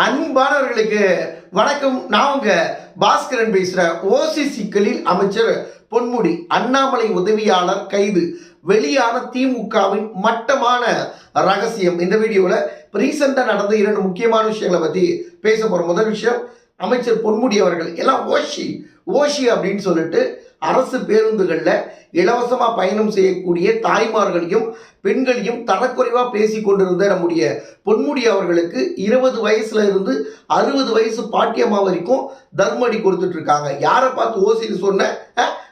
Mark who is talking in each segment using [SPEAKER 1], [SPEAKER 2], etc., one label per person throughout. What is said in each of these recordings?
[SPEAKER 1] அன்பானவர்களுக்கு வணக்கம். நான் உங்க பாஸ்கரன் பேசுறேன் ஓசி சிக்கலில் அமைச்சர் பொன்முடி அண்ணாமலை உதவியாளர் கைது. வெளியான திமுகவின் மட்டமான ரகசியம். இந்த வீடியோவில் ரீசெண்டாக நடந்த இரண்டு முக்கியமான விஷயங்களை பற்றி பேச போகிற முதல் விஷயம் அமைச்சர் பொன்முடி அவர்கள் எல்லாம் ஓஷி ஓஷி அப்படின்னு சொல்லிட்டு அரசு பேருந்துகளில் இலவசமாக பயணம் செய்யக்கூடிய தாய்மார்களையும் பெண்களையும் தரக்குறைவாக பேசி கொண்டிருந்த நம்முடைய பொன்முடி அவர்களுக்கு இருபது வயசுல இருந்து அறுபது வயசு பாட்டியம்மா வரைக்கும் தர்மடி கொடுத்துட்டு இருக்காங்க. யாரை பார்த்து ஓசின்னு சொன்ன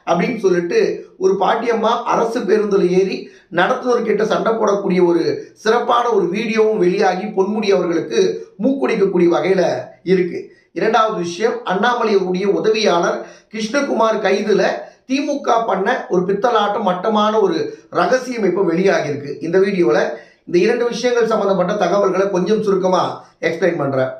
[SPEAKER 1] அப்படின்னு சொல்லிட்டு ஒரு பாட்டியம்மா அரசு பேருந்தில் ஏறி நடத்துவர்கிட்ட சண்டை போடக்கூடிய ஒரு சிறப்பான ஒரு வீடியோவும் வெளியாகி பொன்முடி அவர்களுக்கு மூக்குடிக்கக்கூடிய வகையில் இருக்குது இரண்டாவது விஷயம் அண்ணாமலையுடைய உதவியாளர் கிருஷ்ணகுமார் கைதுல திமுக பண்ண ஒரு பித்தலாட்டம் மட்டமான ஒரு ரகசியம் இப்போ வெளியாகியிருக்கு. இந்த வீடியோவில் இந்த இரண்டு விஷயங்கள் சம்பந்தப்பட்ட தகவல்களை கொஞ்சம் சுருக்கமாக எக்ஸ்பிளைன் பண்ணுறேன்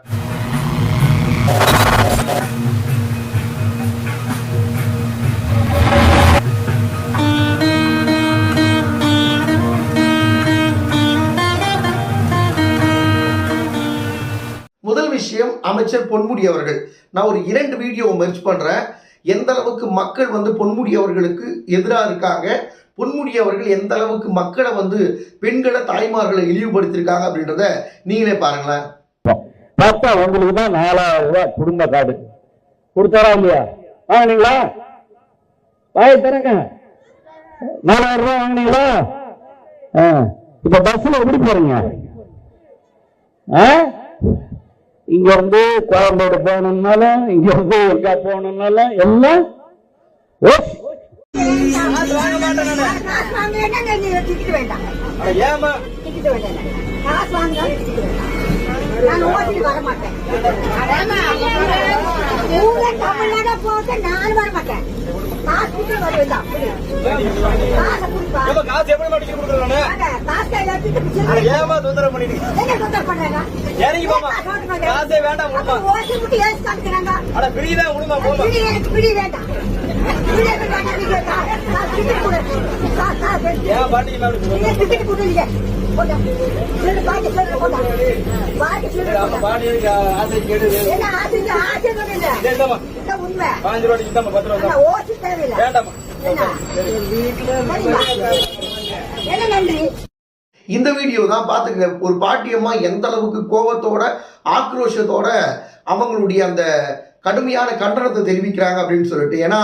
[SPEAKER 1] பொன்முடி அவர்கள். நான் ஒரு இரண்டு வீடியோவை மெர்ச் பண்ணுறேன் எந்த அளவுக்கு மக்கள் வந்து பொன்முடி அவர்களுக்கு எதிராக இருக்காங்க பொன்முடி அவர்கள் எந்த அளவுக்கு மக்களை வந்து பெண்களை தாய்மார்களை இழிவுபடுத்தியிருக்காங்க அப்படின்றத நீங்களே பாருங்களேன்.
[SPEAKER 2] பார்த்தா உங்களுக்கு தான் நாலாயிரம் ரூபாய் குடும்ப கார்டு. கொடுத்தாரா இல்லையா? வாங்கினீங்களா? வாய் தரங்க. நாலாயிரம் ரூபாய் வாங்கினீங்களா? இப்ப பஸ்ல எப்படி போறீங்க. ஆ? இங்க இருந்து கோயம்பேடு போகணும்னாலும் இங்க இருந்து போகணும்னாலும் எல்லாம் ஓஸ்.
[SPEAKER 3] நான் வர மாட்டேன் காசு
[SPEAKER 4] எப்படி மாட்டிக்க கொடுக்குறானே?
[SPEAKER 3] வாங்க, காசு கையில வச்சுட்டு பிச்சை
[SPEAKER 4] அட
[SPEAKER 3] எடுங்க.
[SPEAKER 4] ஏம்மா தொந்தரவு பண்ணிட்டு? இறங்கி.
[SPEAKER 3] ஏன் காசு
[SPEAKER 4] வேண்டாம், விடுமா. அட பிடிதான் விடுமா போமா
[SPEAKER 3] பிடி பிடி வேண்டாம். பிடி.
[SPEAKER 4] ஏன். பாட்டி இருக்கு,
[SPEAKER 3] உண்மை.
[SPEAKER 4] பாஞ்சு ரூபாய்க்கு இந்தாம்மா, பத்து ரூபா.
[SPEAKER 3] ஓசி தேவையில்லை. என்ன நன்றி?
[SPEAKER 1] இந்த வீடியோ தான் பார்த்துங்க. ஒரு பாட்டியம்மா எந்த அளவுக்கு கோபத்தோட ஆக்ரோஷத்தோட அவங்களுடைய அந்த கடுமையான கண்டனத்தை தெரிவிக்கிறாங்க அப்படின்னு சொல்லிட்டு. ஏன்னா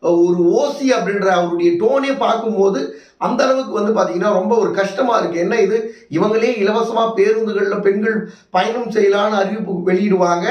[SPEAKER 1] ஒரு ஓசி அப்படின்ற அவருடைய டோனே பார்க்கும்போது அந்த அளவுக்கு வந்து பார்த்தீங்கன்னா ரொம்ப ஒரு கஷ்டமாக இருக்குது என்ன இது? இவங்களே இலவசமாக பேருந்துகளில் பெண்கள் பயணம் செய்யலான்னு அறிவிப்பு வெளியிடுவாங்க.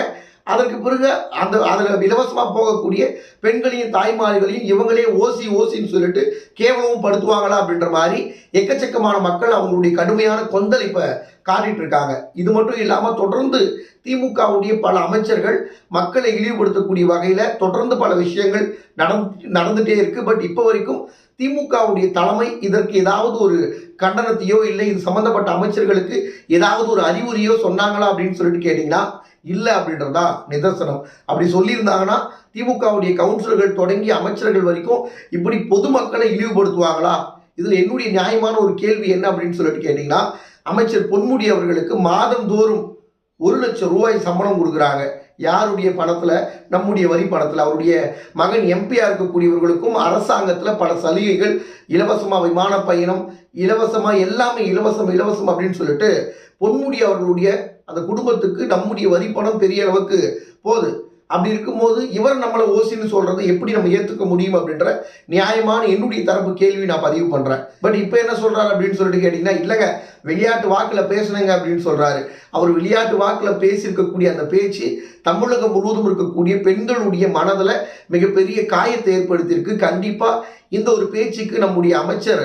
[SPEAKER 1] அதற்கு பிறகு அந்த அதில் இலவசமாக போகக்கூடிய பெண்களையும் தாய்மார்களையும் இவங்களே ஓசி ஓசின்னு சொல்லிட்டு கேவலமும் படுத்துவாங்களா அப்படின்ற மாதிரி எக்கச்சக்கமான மக்கள் அவங்களுடைய கடுமையான கொந்தளிப்பை காட்டிட்டு இருக்காங்க. இது மட்டும் இல்லாமல் தொடர்ந்து திமுகவுடைய பல அமைச்சர்கள் மக்களை இழிவுபடுத்தக்கூடிய வகையில் தொடர்ந்து பல விஷயங்கள் நடந்து நடந்துகிட்டே இருக்குது பட் இப்போ வரைக்கும் திமுகவுடைய தலைமை இதற்கு ஏதாவது ஒரு கண்டனத்தையோ இல்லை இது சம்மந்தப்பட்ட அமைச்சர்களுக்கு ஏதாவது ஒரு அறிவுரையோ சொன்னாங்களா அப்படின்னு சொல்லிட்டு கேட்டிங்கன்னா இல்லை அப்படின்றது தான் நிதர்சனம். அப்படி சொல்லியிருந்தாங்கன்னா திமுகவுடைய கவுன்சிலர்கள் தொடங்கி அமைச்சர்கள் வரைக்கும் இப்படி பொதுமக்களை இழிவுபடுத்துவாங்களா? இதில் என்னுடைய நியாயமான ஒரு கேள்வி என்ன அப்படின்னு சொல்லிட்டு கேட்டிங்கன்னா அமைச்சர் பொன்முடி அவர்களுக்கு மாதந்தோறும் ஒரு லட்சம் ரூபாய் சம்பளம் கொடுக்குறாங்க. யாருடைய பணத்தில்? நம்முடைய வரி பணத்தில். அவருடைய மகன் எம்பியாக இருக்கக்கூடியவர்களுக்கும் அரசாங்கத்தில் பல சலுகைகள் இலவசமாக விமான பயணம் இலவசமாக எல்லாமே இலவசம் இலவசம் அப்படின்னு சொல்லிட்டு பொன்முடி அவர்களுடைய அந்த குடும்பத்துக்கு நம்முடைய வரிப்பணம் பெரிய அளவுக்கு போகுது. அப்படி இருக்கும்போது இவர் நம்மளை ஓசின்னு சொல்றதை எப்படி நம்ம ஏற்றுக்க முடியும் அப்படின்ற நியாயமான என்னுடைய தரப்பு கேள்வி நான் பதிவு பண்றேன். பட் இப்போ என்ன சொல்றாரு அப்படின்னு சொல்லிட்டு கேட்டிங்கன்னா இல்லைங்க விளையாட்டு வாக்கில் பேசுனங்க அப்படின்னு சொல்றாரு. அவர் விளையாட்டு வாக்கில் பேசியிருக்கக்கூடிய அந்த பேச்சு தமிழகம் முழுவதும் இருக்கக்கூடிய பெண்களுடைய மனதில் மிகப்பெரிய காயத்தை ஏற்படுத்தியிருக்கு. கண்டிப்பாக இந்த ஒரு பேச்சுக்கு நம்முடைய அமைச்சர்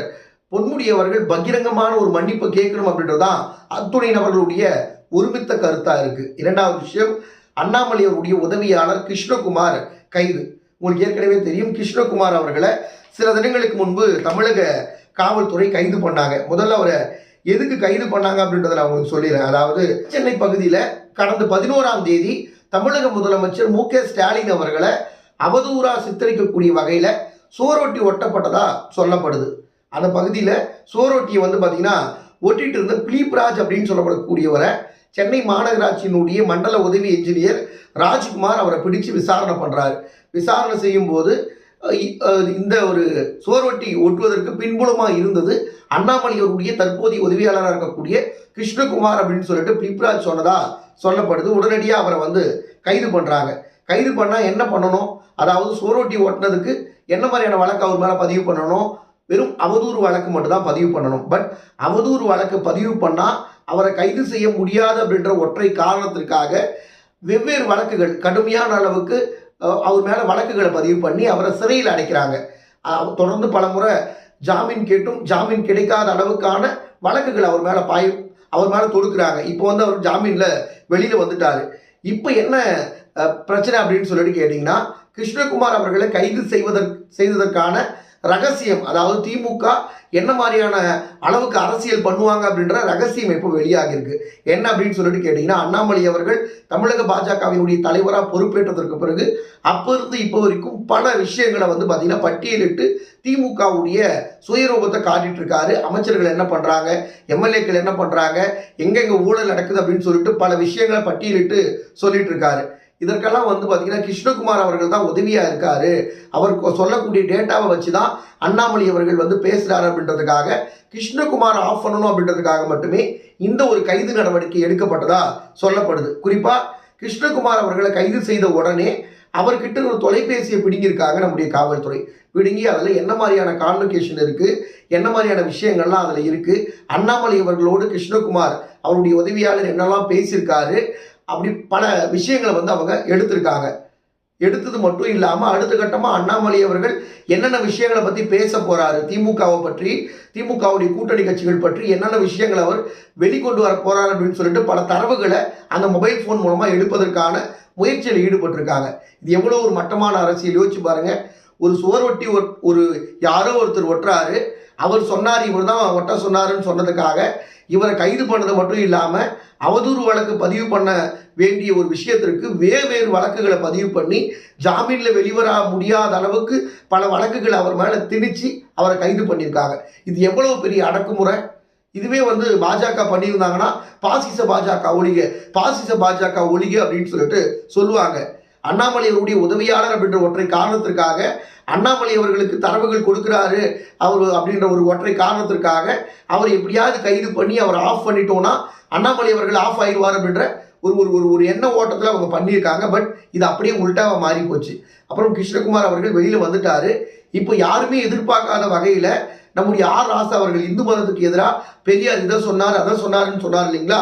[SPEAKER 1] பொன்முடி அவர்கள் பகிரங்கமான ஒரு மன்னிப்பு கேட்கணும் அப்படின்றதான் அத்துணை நபர்களுடைய ஒருமித்த கருத்தா இருக்கு. இரண்டாவது விஷயம் அண்ணாமலை அவருடைய உதவியாளர் கிருஷ்ணகுமார் கைது. உங்களுக்கு ஏற்கனவே தெரியும் கிருஷ்ணகுமார் அவர்களை சில தினங்களுக்கு முன்பு தமிழக காவல்துறை கைது பண்ணாங்க. முதல்ல அவரை எதுக்கு கைது பண்ணாங்க அப்படின்றத நான் உங்களுக்கு சொல்லிடுறேன். அதாவது சென்னை பகுதியில் கடந்த பதினோராம் தேதி தமிழக முதலமைச்சர் மு. க. ஸ்டாலின் அவர்களை அவதூறா சித்தரிக்கக்கூடிய வகையில் சோரோட்டி ஒட்டப்பட்டதா சொல்லப்படுது. அந்த பகுதியில் சுவரொட்டியை வந்து பார்த்தீங்கன்னா ஒட்டிட்டு இருந்த பிலீப்ராஜ் அப்படின்னு சொல்லப்படக்கூடியவரை சென்னை மாநகராட்சியினுடைய மண்டல உதவி என்ஜினியர் ராஜ்குமார் அவரை பிடிச்சு விசாரணை பண்ணுறாரு விசாரணை செய்யும்போது இந்த ஒரு சோர்வட்டி ஒட்டுவதற்கு பின்புலமாக இருந்தது அண்ணாமலை அவருடைய தற்போதைய உதவியாளராக இருக்கக்கூடிய கிருஷ்ணகுமார் அப்படின்னு சொல்லிட்டு பிலிப்ராஜ் சொன்னதா சொல்லப்படுது. உடனடியாக அவரை வந்து கைது பண்ணுறாங்க கைது பண்ணால் என்ன பண்ணணும்? அதாவது சுவரொட்டி ஓட்டினதுக்கு என்ன மாதிரியான வழக்கு அவர் மேலே பதிவு பண்ணணும்? வெறும் அவதூறு வழக்கு மட்டும்தான் பதிவு பண்ணணும். பட் அவதூறு வழக்கு பதிவு பண்ணால் அவரை கைது செய்ய முடியாது அப்படின்ற ஒற்றை காரணத்திற்காக வெவ்வேறு வழக்குகள் கடுமையான அளவுக்கு அவர் மேலே வழக்குகளை பதிவு பண்ணி அவரை சிறையில் அடைக்கிறாங்க. அஹ், தொடர்ந்து பலமுறை ஜாமீன் கேட்டும் ஜாமீன் கிடைக்காத அளவுக்கான வழக்குகள் அவர் மேலே பாய் அவர் மேலே தொடுக்கிறாங்க. இப்போ வந்து அவர் ஜாமீனில் வெளியில் வந்துட்டார். இப்போ என்ன பிரச்சனை அப்படின்னு சொல்லிட்டு கேட்டிங்கன்னா கிருஷ்ணகுமார் அவர்களை கைது செய்வதற்கு செய்ததற்கான ரகசியம். அதாவது திமுக என்ன மாதிரியான அளவுக்கு அரசியல் பண்ணுவாங்க அப்படின்ற ரகசியம் இப்போ வெளியாகிருக்கு என்ன அப்படின்னு சொல்லிட்டு கேட்டிங்கன்னா அண்ணாமலை அவர்கள் தமிழக பாஜகவினுடைய தலைவராக பொறுப்பேற்றதற்கு பிறகு அப்போ இருந்து இப்போ வரைக்கும் பல விஷயங்களை வந்து பார்த்தீங்கன்னா பட்டியலிட்டு திமுகவுடைய சுயரூபத்தை காட்டிட்டு இருக்காரு. அமைச்சர்கள் என்ன பண்ணுறாங்க எம்எல்ஏக்கள் என்ன பண்ணுறாங்க எங்கெங்க ஊழல் நடக்குது அப்படின்னு சொல்லிட்டு பல விஷயங்களை பட்டியலிட்டு சொல்லிட்டு இருக்காரு. இதற்கெல்லாம் வந்து பார்த்தீங்கன்னா கிருஷ்ணகுமார் அவர்கள் தான் உதவியாக இருக்கார். அவர் கொ- சொல்லக்கூடிய டேட்டாவை வச்சு தான் அண்ணாமலை அவர்கள் வந்து பேசுகிறார் அப்படின்றதுக்காக கிருஷ்ணகுமார் ஆஃப் பண்ணணும் அப்படின்றதுக்காக மட்டுமே இந்த ஒரு கைது நடவடிக்கை எடுக்கப்பட்டதா சொல்லப்படுது. குறிப்பாக கிருஷ்ணகுமார் அவர்களை கைது செய்த உடனே அவர்கிட்ட ஒரு தொலைபேசியை பிடுங்கியிருக்காங்க நம்முடைய காவல்துறை. பிடுங்கி அதில் என்ன மாதிரியான கான்வெகேஷன் இருக்குது என்ன மாதிரியான விஷயங்கள்லாம் அதில் இருக்குது அண்ணாமலை அவர்களோடு கிருஷ்ணகுமார் அவருடைய உதவியாளர் என்னெல்லாம் பேசியிருக்காரு அப்படி பல விஷயங்களை வந்து அவங்க எடுத்திருக்காங்க. எடுத்தது மட்டும் இல்லாமல் அடுத்த கட்டமாக அண்ணாமலை அவர்கள் என்னென்ன விஷயங்களை பற்றி பேச போகிறாரு திமுகவை பற்றி திமுகவுடைய கூட்டணி கட்சிகள் பற்றி என்னென்ன விஷயங்களை அவர் வெளிக்கொண்டு வர போகிறார் அப்படின்னு சொல்லிட்டு பல தரவுகளை அந்த மொபைல் ஃபோன் மூலமாக எடுப்பதற்கான முயற்சியில் ஈடுபட்டிருக்காங்க. இது எவ்வளோ ஒரு மட்டமான அரசியல்? யோசிச்சு பாருங்கள் ஒரு சுவர் ஒட்டி ஒரு யாரோ ஒருத்தர் ஒட்டுறாரு. அவர் சொன்னார் இவர் தான் ஒட்ட சொன்னாருன்னு சொன்னதுக்காக இவரை கைது பண்ணது மட்டும் இல்லாமல் அவதூறு வழக்கு பதிவு பண்ண வேண்டிய ஒரு விஷயத்திற்கு வேறு வேறு வழக்குகளை பதிவு பண்ணி ஜாமீனில் வெளிவர முடியாத அளவுக்கு பல வழக்குகள் அவர் மேலே திணிச்சு அவரை கைது பண்ணியிருக்காங்க. இது எவ்வளவு பெரிய அடக்குமுறை? இதுவே வந்து பாஜக பண்ணியிருந்தாங்கன்னா பாசிச பாஜக ஒழிக பாசிச பாஜக ஒழிக அப்படின்னு சொல்லிட்டு சொல்லுவாங்க. அண்ணாமலை அவருடைய உதவியாளர் அப்படின்ற ஒற்றை காரணத்திற்காக அண்ணாமலை அவர்களுக்கு தரவுகள் கொடுக்குறாரு. அவர் அப்படின்ற ஒரு ஒற்றை காரணத்திற்காக அவர் எப்படியாவது கைது பண்ணி அவர் ஆஃப் பண்ணிட்டோன்னா அண்ணாமலை அவர்கள் ஆஃப் ஆயிடுவார் அப்படின்ற ஒரு ஒரு ஒரு ஒரு எண்ண ஓட்டத்தில் அவங்க பண்ணியிருக்காங்க. பட் இது அப்படியே உள்டாவா மாறி போச்சு அப்புறம் கிருஷ்ணகுமார் அவர்கள் வெளியில் வந்துட்டாரு. இப்போ யாருமே எதிர்பார்க்காத வகையில் நம்முடைய ஆர் ராசா அவர்கள் இந்து மதத்துக்கு எதிராக பெரியார் இதை சொன்னார் அதை சொன்னாருன்னு சொன்னார் இல்லைங்களா?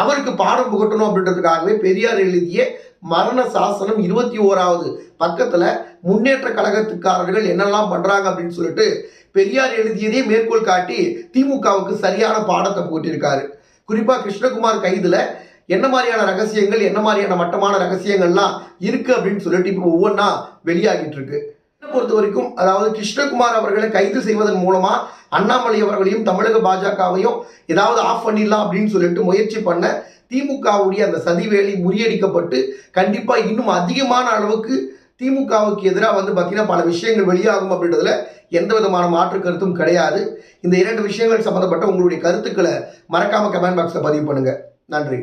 [SPEAKER 1] அவருக்கு பாடம் புகட்டணும் அப்படின்றதுக்காகவே பெரியார் எழுதிய மரண சாசனம் இருபத்தி ஓராவது பக்கத்தில் முன்னேற்ற கழகத்துக்காரர்கள் என்னெல்லாம் பண்ணுறாங்க அப்படின்னு சொல்லிட்டு பெரியார் எழுதியதே மேற்கோள் காட்டி திமுகவுக்கு சரியான பாடத்தை போட்டிருக்காரு. குறிப்பாக கிருஷ்ணகுமார் கைதில் என்ன மாதிரியான ரகசியங்கள் என்ன மாதிரியான மட்டமான ரகசியங்கள்லாம் இருக்கு அப்படின்னு சொல்லிட்டு இப்போ ஒவ்வொன்றா வெளியாகிட்டு இருக்கு. பொறுத்த வரைக்கும் அதாவது கிருஷ்ணகுமார் அவர்களை கைது செய்வதன் மூலமா அண்ணாமலை அவர்களையும் தமிழக பாஜகவையும் ஏதாவது ஆஃப் பண்ணிடலாம் அப்படின்னு சொல்லிட்டு முயற்சி பண்ண திமுகவுடைய அந்த சதிவேலி முறியடிக்கப்பட்டு கண்டிப்பாக இன்னும் அதிகமான அளவுக்கு திமுகவுக்கு எதிராக வந்து பார்த்தீங்கன்னா பல விஷயங்கள் வெளியாகும் அப்படின்றதுல எந்த விதமான மாற்று கருத்தும் கிடையாது. இந்த இரண்டு விஷயங்கள் சம்பந்தப்பட்ட உங்களுடைய கருத்துக்களை மறக்காமல் கமெண்ட் பாக்ஸில் பதிவு பண்ணுங்கள் நன்றி.